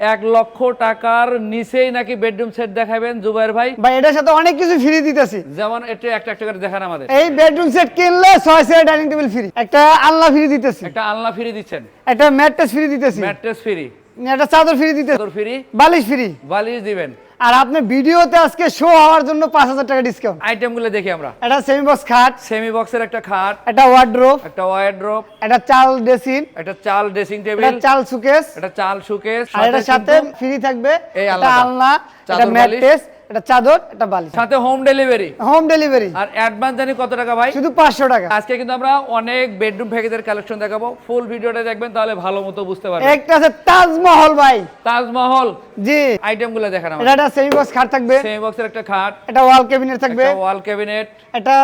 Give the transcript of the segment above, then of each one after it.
এক লক্ষ টাকার নিচেই নাকি বেডরুম সেট দেখাবেন জুবাইর ভাই। ভাই এটার সাথে অনেক কিছু ফ্রি দিতেছি। যেমন এটা একটা একটা করে দেখান আমাদের। এই বেডরুম সেট কিনলে ছয় সেট ডাইনিং টেবিল ফ্রি একটা আলনা ফ্রি দিতেছি। একটা আলনা ফ্রি দিচ্ছেন। একটা ম্যাট্রেস ফ্রি দিতেছি। ম্যাট্রেস ফ্রি একটা চাদর ফ্রি দিতেছি। চাদর ফ্রি বালিশ ফ্রি বালিশ দিবেন। আর আপনি ভিডিওতে আজকে শো হওয়ার জন্য পাঁচ হাজার টাকা ডিসকাউন্ট আইটেমগুলো দেখি আমরা। একটা সেমি বক্স খাট। সেমি বক্সের একটা খাট। একটা ওয়ার্ড্রোপ একটা ওয়ার্ড্রোপ একটা চাল ড্রেসিং একটা চাল ড্রেসিং একটা টেবিল চাল সুকেস একটা চাল সুকেস আর এটার সাথে ফ্রি থাকবে এই একটা আলনা একটা ম্যাট্রেস একটা চাদর একটা বালিশ। সাথে হোম ডেলিভারি হোম ডেলিভারি আর অ্যাডভান্স জানি কত টাকা ভাই? শুধু পাঁচশো টাকা। আজকে কিন্তু আমরা অনেক বেডরুম প্যাকেজের কালেকশন দেখাবো। ফুল ভিডিওটা দেখবেন তাহলে ভালো মতো বুঝতে পারবেন। একটা আছে তাজমহল ভাই। তাজমহল। জি। আইটেমগুলো দেখান এটা আমাদের একটা সেমি বক্স খাট থাকবে। সেমি বক্সের একটা খাট। একটা ওয়াল ক্যাবিনেট থাকবে। একটা ওয়াল ক্যাবিনেট একটা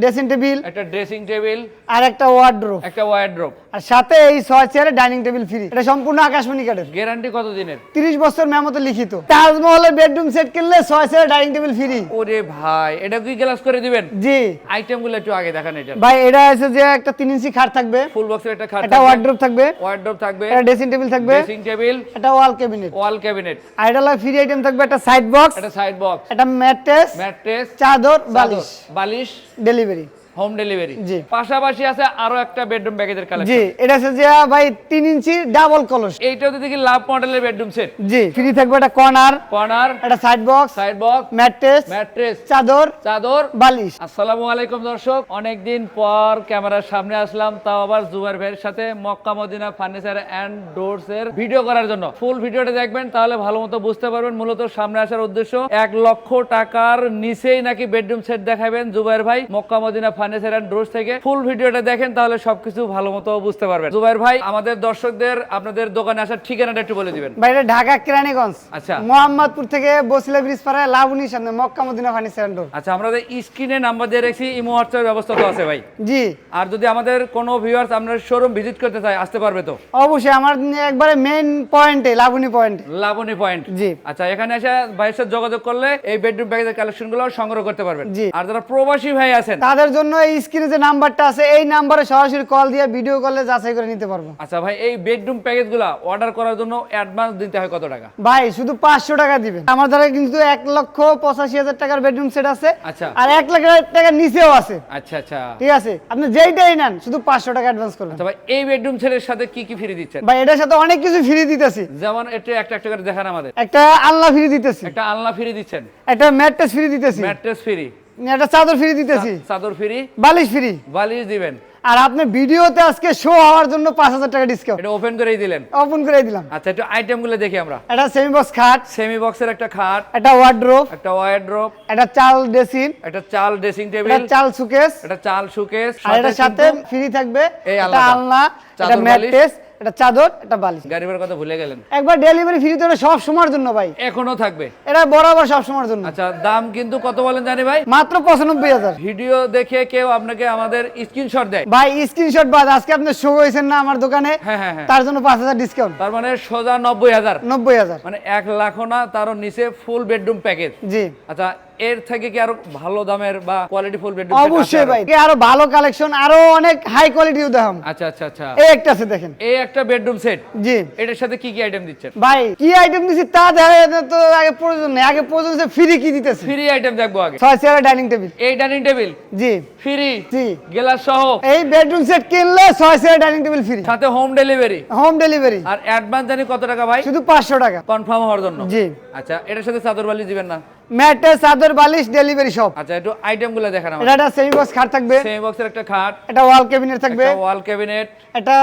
ড্রেসিং টেবিল একটা ড্রেসিং টেবিল আর একটা ওয়ার্ড্রোপ একটা ওয়ারড্রপ আর সাথে এই ছয় চেয়ারে ডাইনিং টেবিল ফ্রি এটা সম্পূর্ণ আকাশমণি কাঠের। গ্যারান্টি কত দিনের তিরিশ বছর মেমতে লিখিত। তাজমহলের বেডরুম সেট কিনলে ছয় চেয়ারে ডাইনিং টেবিল ফ্রি ওরে ভাই এটা কি গ্লাস করে দিবেন? জি। আইটেমগুলো একটু আগে দেখান এটা। ভাই এটা আছে যে একটা তিন ইঞ্চি খাট থাকবে। ফুল বক্সের একটা খাট একটা ওয়ার্ড্রোপ থাকবে। ওয়ারড্রপ থাকবে। একটা ড্রেসিং টেবিল থাকবে। ড্রেসিং টেবিল একটা ওয়াল ক্যাবিনেট ওয়াল ক্যাবিনেট আর এটা ফ্রি আইটেম থাকবে একটা সাইড বক্স একটা সাইড বক্স একটা ম্যাট্রেস ম্যাট্রেস চাদর বালিশ। বালিশ। ডেলিভারি হোম ডেলিভারি জি। পাশাপাশি আছে আরও একটা বেডরুম প্যাকেজের জি এটা আছে যে ভাই তিন ইঞ্চি ডাবল কলস এইটাতে দেখি লাভ মডেলের বেডরুম সেট জি ফ্রি থাকবে একটা কর্নার কর্নার একটা side box side box mattress mattress চাদর চাদর বালিশ। আসসালামু আলাইকুম দর্শক। অনেকদিন পর ক্যামেরার সামনে আসলাম তাও আবার জুবাইর ভাইয়ের সাথে Makka Madina furniture and doors এর ভিডিও করার জন্য। ফুল ভিডিওটা দেখবেন তাহলে ভালো মতো বুঝতে পারবেন মূলত সামনে আসার উদ্দেশ্য। এক লক্ষ টাকার নিচেই নাকি বেডরুম সেট দেখাবেন জুবাইর ভাই Makka Madina furniture and doors থেকে ফুল ভিডিওটা দেখেন তাহলে সবকিছু ভালো মতো বুঝতে পারবেন। জুবাইর ভাই আমাদের দর্শকদের আপনাদের দোকানে আসার ঠিকানাটা একটু বলে দিবেন। ভাই এটা ঢাকা কেরানীগঞ্জ। আচ্ছা। মোহাম্মদপুর থেকে বসিলা ব্রিজ পাড়ায় লাবণীর সামনে মক্কা মদিনা ফার্নিচার স্টোর আচ্ছা আমরা স্ক্রিনে নাম্বার দিয়ে রেখেছি ইমো হোয়াটসঅ্যাপ ব্যবস্থা তো আছে ভাই। জি। আর যদি আমাদের কোনো ভিউয়ার্স আপনার শোরুম ভিজিট করতে চায় আসতে পারবে তো? অবশ্যই আমার একবারে মেইন পয়েন্টে লাবণী পয়েন্টে লাবণী পয়েন্ট জি। আচ্ছা এখানে এসে ভাইয়ের সাথে যোগাযোগ করলে এই বেডরুম প্যাকেজের কালেকশনগুলো সংগ্রহ করতে পারবেন। জি। আর যারা প্রবাসী ভাই আছেন তাদের জন্য এই স্ক্রিনে যে নাম্বারটা আছে এই নাম্বারে সরাসরি কল দিয়ে ভিডিও কলে যাচাই করে নিতে পারব। আচ্ছা ভাই এই বেডরুম প্যাকেজগুলা অর্ডার করার জন্য অ্যাডভান্স দিতে হয় কত টাকা? ভাই শুধু পাঁচশো টাকা দিবেন। আমার দ্বারা কিন্তু এক লক্ষ পঁচাশি হাজার টাকার বেডরুম সেট আছে আচ্ছা। আর এক লাখ টাকার নিচেও আছে। আচ্ছা আচ্ছা। ঠিক আছে? আপনি যেইটাই নেন শুধু পাঁচশো টাকা অ্যাডভান্স করবেন। আচ্ছা ভাই এই বেডরুম সেটের সাথে কি কি ফ্রি দিচ্ছেন? ভাই এটার সাথে অনেক কিছু ফ্রি দিতেছি। যেমন এটা একটা একটা করে দেখান আমাদের। একটা আলনা ফ্রি দিতেছি। একটা আলনা ফ্রি দিচ্ছেন? একটা ম্যাট্রেস ফ্রি দিতেছি। ম্যাট্রেস ফ্রি একটা চাদর ফ্রি দিতেছি। চাদর ফ্রি। বালিশ ফ্রি। বালিশ দিবেন। আর আপনি ভিডিওতে আজকে শো হওয়ার জন্য পাঁচ হাজার টাকা ডিসকাউন্ট এটা ওপেন করেই দিলেন। ওপেন করে দিলাম। আচ্ছা একটু আইটেমগুলো দেখি আমরা। একটা সেমি বক্স খাট। সেমি বক্সের একটা খাট। একটা ওয়ার্ড্রোপ একটা ওয়ারড্রপ একটা চাল ড্রেসিন একটা চাল ড্রেসিং টেবিল চাল সুকেস একটা চাল সুকেস আর এটার সাথে ফ্রি থাকবে এই আলনা বালিশ। ম্যাট্রেস একটা চাদর একটা বালিশ। গাড়ি ভাড়ার কথা ভুলে গেলেন। একবার ডেলিভারি ফ্রি তো সব সময়ের জন্য ভাই। এখনও থাকবে। এটা বরাবর সব সময়ের জন্য। আচ্ছা দাম কিন্তু কত বলেন জানি ভাই? মাত্র পঁচানব্বই হাজার। ভিডিও দেখে কেউ আপনাকে আমাদের স্ক্রিনশট দেয়। ভাই স্ক্রিনশট বাদ আজকে আপনি শো হয়েছেন না আমার দোকানে হ্যাঁ হ্যাঁ হ্যাঁ। তার জন্য পাঁচ হাজার ডিসকাউন্ট তার মানে সোজা নব্বই হাজার। নব্বই হাজার। মানে এক লাখও না তারও নিচে ফুল বেডরুম প্যাকেজ জি। আচ্ছা এর থেকে কি আরও ভালো দামের বা কোয়ালিটি ফুল বেডরুম অবশ্যই ভাই। এ আরও ভালো কালেকশন আরও অনেক হাই কোয়ালিটিও দেখাম আচ্ছা আচ্ছা আচ্ছা। এই একটা আছে দেখেন। এই একটা বেডরুম সেট জি। এটার সাথে কি কি আইটেম দিচ্ছেন? ভাই কি আইটেম দিছি তা দেখা তো আগে প্রয়োজন নেই। আগে প্রয়োজন ফ্রি কি দিতেছি? ফ্রি আইটেম দেখব আগে। ছয় চেয়ারের ডাইনিং টেবিল এই ডাইনিং টেবিল জি। ফ্রি জি। গ্লাস সহ? এই বেডরুম সেট কিনলে ছয় চেয়ারের ডাইনিং টেবিল ফ্রি সাথে হোম ডেলিভারি হোম ডেলিভারি আর অ্যাডভান্স জানি কত টাকা ভাই? শুধু পাঁচশো টাকা। কনফার্ম হওয়ার জন্য। জি। আচ্ছা এটার সাথে চাদর বালি দিবেন না? ম্যাট্রেস চাদর বালিশ ডেলিভারি সব। আচ্ছা একটু আইটেমগুলো দেখান এটা আমাদের একটা সেমি বক্স খাট থাকবে। সেমি বক্সের একটা খাট। একটা ওয়াল ক্যাবিনেট থাকবে। একটা ওয়াল ক্যাবিনেট একটা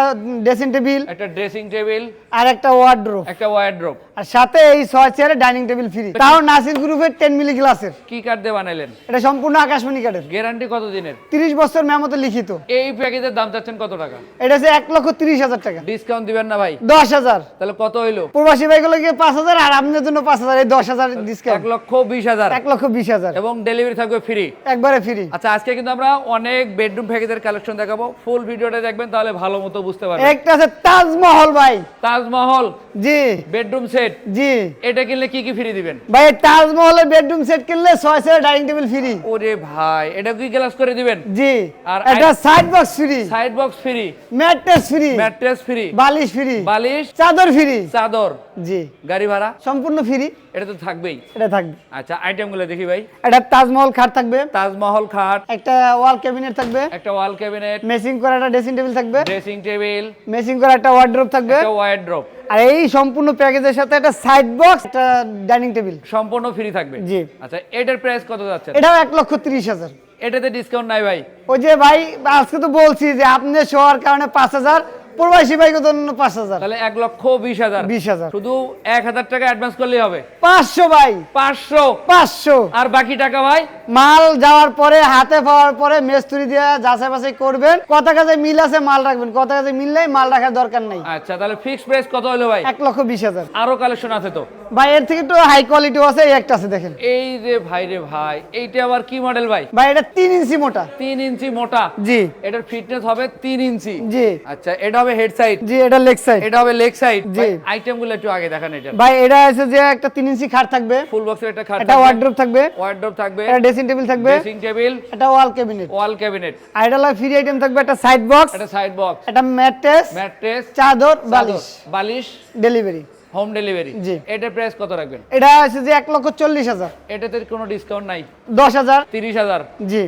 ড্রেসিং টেবিল একটা ড্রেসিং টেবিল আর একটা ওয়ার্ড্রোপ একটা ওয়ারড্রপ আর সাথে এই ছয় চেয়ারের ডাইনিং টেবিল ফ্রি তাও নাসির গ্রুপের টেন মিলি গ্লাসের কি কাঠ দিয়ে বানাইলেন? এটা সম্পূর্ণ আকাশমণি কাঠের গ্যারান্টি কত দিনের? তিরিশ বছর মেমতে লিখিত। এই প্যাকেজের দাম চাচ্ছেন কত টাকা? এটা হচ্ছে এক লক্ষ তিরিশ হাজার টাকা। ডিসকাউন্ট দিবেন না ভাই। দশ হাজার। তাহলে কত হইল? প্রবাসী ভাইগুলো গিয়ে পাঁচ হাজার আর আপনাদের জন্য পাঁচ হাজার। এই দশ হাজার এক ডিসকাউন্ট লক্ষ বিশ হাজার। এক লক্ষ বিশ হাজার। এবং ডেলিভারি থাকবে ফ্রি একবারে ফ্রি আচ্ছা আজকে কিন্তু আমরা অনেক বেডরুম প্যাকেজের কালেকশন দেখাবো। ফুল ভিডিওটা দেখবেন তাহলে ভালো মতো বুঝতে পারবেন। একটা আছে তাজমহল ভাই। তাজমহল। জি। Bedroom set? জি। এটা কিনলে কি কি ফ্রি দিবেন? ভাই তাজমহলের বেডরুম সেট কিনলে ছয় সেট ডাইনিং টেবিল ফ্রি। ওরে ভাই এটা কি গ্লাস করে দিবেন? জি। আর এটা side box free side box free mattress free mattress free বালিশ ফ্রি বালিশ। চাদর ফ্রি চাদর। জি। গাড়ি ভাড়া? সম্পূর্ণ ফ্রি এটা তো থাকবেই। এটা থাকবে। আচ্ছা আইটেমগুলো দেখি ভাই। এটা তাজমহল খাট থাকবে। তাজমহল খাট। একটা ওয়াল ক্যাবিনেট থাকবে। একটা ওয়াল ক্যাবিনেট মেসিং করা একটা ড্রেসিং টেবিল থাকবে। ড্রেসিং টেবিল মেসিং করা একটা ওয়ার্ড্রোব থাকবে। একটা ওয়াইড্রপ আর এই সম্পূর্ণ প্যাকেজের সাথে একটা সাইড বক্স একটা ডাইনিং টেবিল সম্পূর্ণ ফ্রি থাকবে? জি। আচ্ছা এটার প্রাইস কত যাচ্ছে? এটাও এক লক্ষ তিরিশ হাজার। এটাতে ডিসকাউন্ট নাই ভাই। ওই যে ভাই আজকে তো বলছি যে আপনি শোয়ার কারণে পাঁচ হাজার প্রবাসী ভাইকে জন্য পাঁচ হাজার। তাহলে এক লক্ষ বিশ হাজার। বিশ হাজার। শুধু এক হাজার টাকা অ্যাডভান্স করলেই হবে। পাঁচশো ভাই। পাঁচশো। পাঁচশো। আর বাকি টাকা ভাই? মাল যাওয়ার পরে হাতে পাওয়ার পরে মেস্তুরি দিয়ে যাচাই বাছাই করবেন। কত কাজে মিল আছে মাল রাখবেন। কত কাজে মিল নেই মাল রাখার দরকার নাই। আচ্ছা তাহলে ফিক্স প্রাইস কত হলো ভাই? এক লক্ষ বিশ হাজার। আরও কালেকশন আছে তো। ভাই এর থেকে একটু হাই কোয়ালিটি আছে এই একটা আছে দেখেন। এই রে ভাই রে ভাই এইটা আবার কি মডেল ভাই? ভাই এটা তিন ইঞ্চি মোটা। তিন ইঞ্চি মোটা? জি। এটার ফিটনেস হবে তিন ইঞ্চি। জি। আচ্ছা এটা হবে হেড সাইড জি এটা লেগ সাইড এটা হবে লেগ সাইড জি। আইটেমগুলো একটু আগে দেখান এটা। ভাই এটা আছে যে একটা তিন ইঞ্চি খাট থাকবে। ফুল বক্সের একটা খাট একটা ওয়ার্ড্রোব থাকবে। ওয়ার্ডরোব থাকবে। একটা ড্রেসিং টেবিল থাকবে। ড্রেসিং টেবিল একটা ওয়াল ক্যাবিনেট ওয়াল ক্যাবিনেট আর এটা ফ্রি আইটেম থাকবে একটা সাইড বক্স একটা সাইড বক্স একটা ম্যাট্রেস ম্যাট্রেস চাদর বালিশ। বালিশ। Delivery home delivery. জি। এটা প্রাইস কত রাখবেন? এটা আছে যে এক লক্ষ চল্লিশ হাজার। এটাতে কোনো ডিসকাউন্ট নাই? দশ হাজার। তিরিশ হাজার? জি।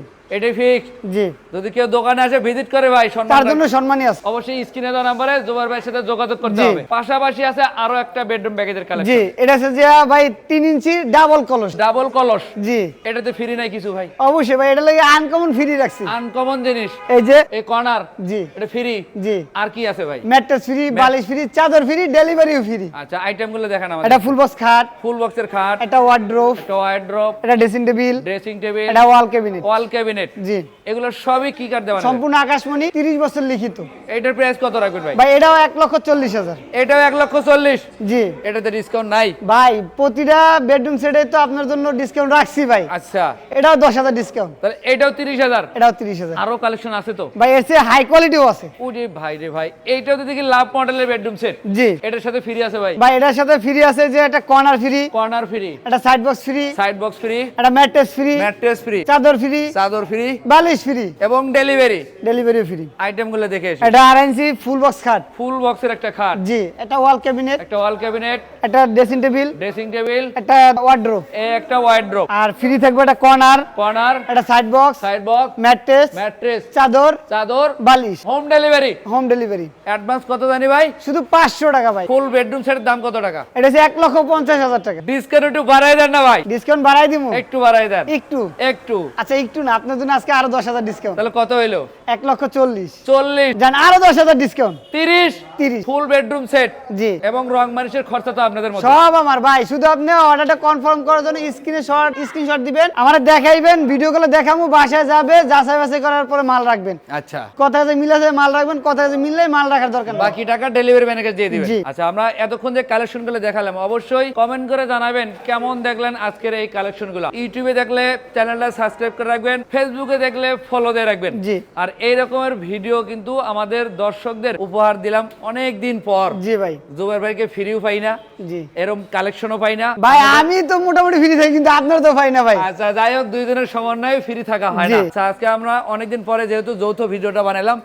ফিক্স জি। যদি কেউ দোকানে আসে ভিজিট করে ভাই তার জন্য সম্মানই আছে। অবশ্যই স্ক্রিনে দেওয়া নাম্বারে জোবার ভাইয়ের সাথে যোগাযোগ করতে হবে। পাশাপাশি আছে আরও একটা বেডরুম প্যাকেজের জি এটা আছে যে ভাই তিন ইঞ্চি ডাবল কলস ডাবল কলস জি। এটাতে ফ্রি নাই কিছু ভাই। অবশ্যই ভাই এটা লাগে আনকমন ফ্রি রাখছি। আনকমন জিনিস। এই যে এই কর্নার জি। এটা ফ্রি জি। আর কি আছে ভাই? ম্যাট্রেস ফ্রি বালিশ ফ্রি চাদর ফ্রি ডেলিভারিও ফ্রি আচ্ছা আইটেমগুলো দেখান এটা আমাদের ফুল বক্স খাট। ফুল বক্সের খাট। একটা ওয়ার্ড্রোব একটা ওয়ার্ড্রপ এটা ড্রেসিং টেবিল ড্রেসিং টেবিল এটা ওয়াল ক্যাবিনেট ওয়াল ক্যাবিনেট জি। এগুলো সবই কি কার্ড দেওয়া সম্পূর্ণ আকাশমণি তিরিশ বছর লিখিত। এটার প্রাইস কত রাখবেন ভাই? ভাই এটাও এক লক্ষ চল্লিশ হাজার। এটাও এক লক্ষ চল্লিশ? জি। এটাতে ডিসকাউন্ট নাই? ভাই প্রতিটা বেডরুম সেটে তো আপনার জন্য ডিসকাউন্ট রাখছি ভাই। আচ্ছা। এটাও দশ হাজার ডিসকাউন্ট তাহলে এটাও তিরিশ হাজার? এটাও তিরিশ হাজার। আরও কালেকশন আছে তো? ভাই এর চেয়ে হাই কোয়ালিটিও আছে। ও রে ভাই রে ভাই এইটাও তো দেখি লাভ মডেলের বেডরুম সেট জি। এটার সাথে ফ্রি আছে ভাই? ভাই এটার সাথে ফ্রি আছে যে একটা কর্নার ফ্রি কর্নার ফ্রি একটা side box free side box free একটা ম্যাট্রেস ফ্রি ম্যাট্রেস ফ্রি চাদর ফ্রি চাদর ফ্রি বালিশ ফ্রি এবং ডেলিভারি ডেলিভারি ফ্রি আইটেমগুলো দেখে এসে। এটা আর ইঞ্চি ফুল বক্স খাট ফুল বক্সের একটা খাট জি একটা ওয়াল ক্যাবিনেট একটা ওয়াল ক্যাবিনেট একটা ড্রেসিং টেবিল ড্রেসিং টেবিল একটা ওয়ার্ড্রোব এ একটা ওয়াইড্রপ আর ফ্রি থাকবে একটা কর্নার কর্নার একটা side box side box mattress mattress চাদর চাদর বালিশ। Home delivery home delivery advance কত জানি ভাই? শুধু পাঁচশো টাকা ভাই। ফুল বেডরুম সেটের দাম কত টাকা? এটা হচ্ছে এক লক্ষ পঞ্চাশ হাজার টাকা। ডিসকাউন্ট একটু বাড়াই দেন না ভাই। ডিসকাউন্ট বাড়াই দিব একটু বাড়াই দেন। একটু। একটু। আচ্ছা একটু না আপনার জন্য আজকে আরও দশ হাজার ডিসকাউন্ট তাহলে কত হইল? এক লক্ষ চল্লিশ। চল্লিশ। জান আরও দশ হাজার ডিসকাউন্ট তিরিশ? তিরিশ। ফুল বেডরুম সেট জি। এবং রং মানিসের খরচা তো আপনাদের সব আমার। ভাই শুধু আপনি অর্ডারটা কনফার্ম করার জন্য স্ক্রিনে শর্ট স্ক্রিনশট দিবেন। আমার দেখাইবেন ভিডিও গুলো দেখাবো বাসায় যাবে যাচাই বাছাই করার পরে মাল রাখবেন। আচ্ছা। কথা যে মিল আছে মাল রাখবেন কথা যে মিললে মাল রাখার দরকার নেই। বাকি টাকা ডেলিভারি ম্যানেজার দিয়ে দিবেন। জি। আচ্ছা আমরা এতক্ষণ যে কালেকশনগুলো দেখালাম অবশ্যই কমেন্ট করে জানাবেন কেমন দেখলেন আজকের এই কালেকশনগুলো। ইউটিউবে দেখলে চ্যানেলটা সাবস্ক্রাইব করে রাখবেন ফেসবুকে দেখলে ফলো দিয়ে রাখবেন। জি। আর এই রকমের ভিডিও কিন্তু আমাদের দর্শকদের উপহার দিলাম অনেক দিন পর। জি ভাই। জুবাইর ভাইকে ফ্রিও পাই না জি। এরকম কালেকশনও পাই না। ভাই আমি তো মোটামুটি ফ্রি থাকি কিন্তু আপনার তো পাই না ভাই। আচ্ছা যাই হোক দুই দিনের সমন্বয়ে ফ্রি থাকা হয় না। আচ্ছা, আজকে আমরা অনেকদিন পরে যেহেতু যৌথ ভিডিওটা বানালাম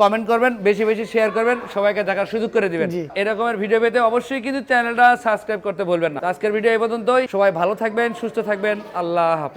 কমেন্ট করবেন বেশি বেশি শেয়ার করবেন সবাইকে দেখার সুযোগ করে দিবেন। এরকমের ভিডিও পেতে অবশ্যই কিন্তু চ্যানেলটা সাবস্ক্রাইব করতে ভুলবেন না। আজকের ভিডিও এই পর্যন্তই। সবাই ভালো থাকবেন সুস্থ থাকবেন। আল্লাহ হাফেজ।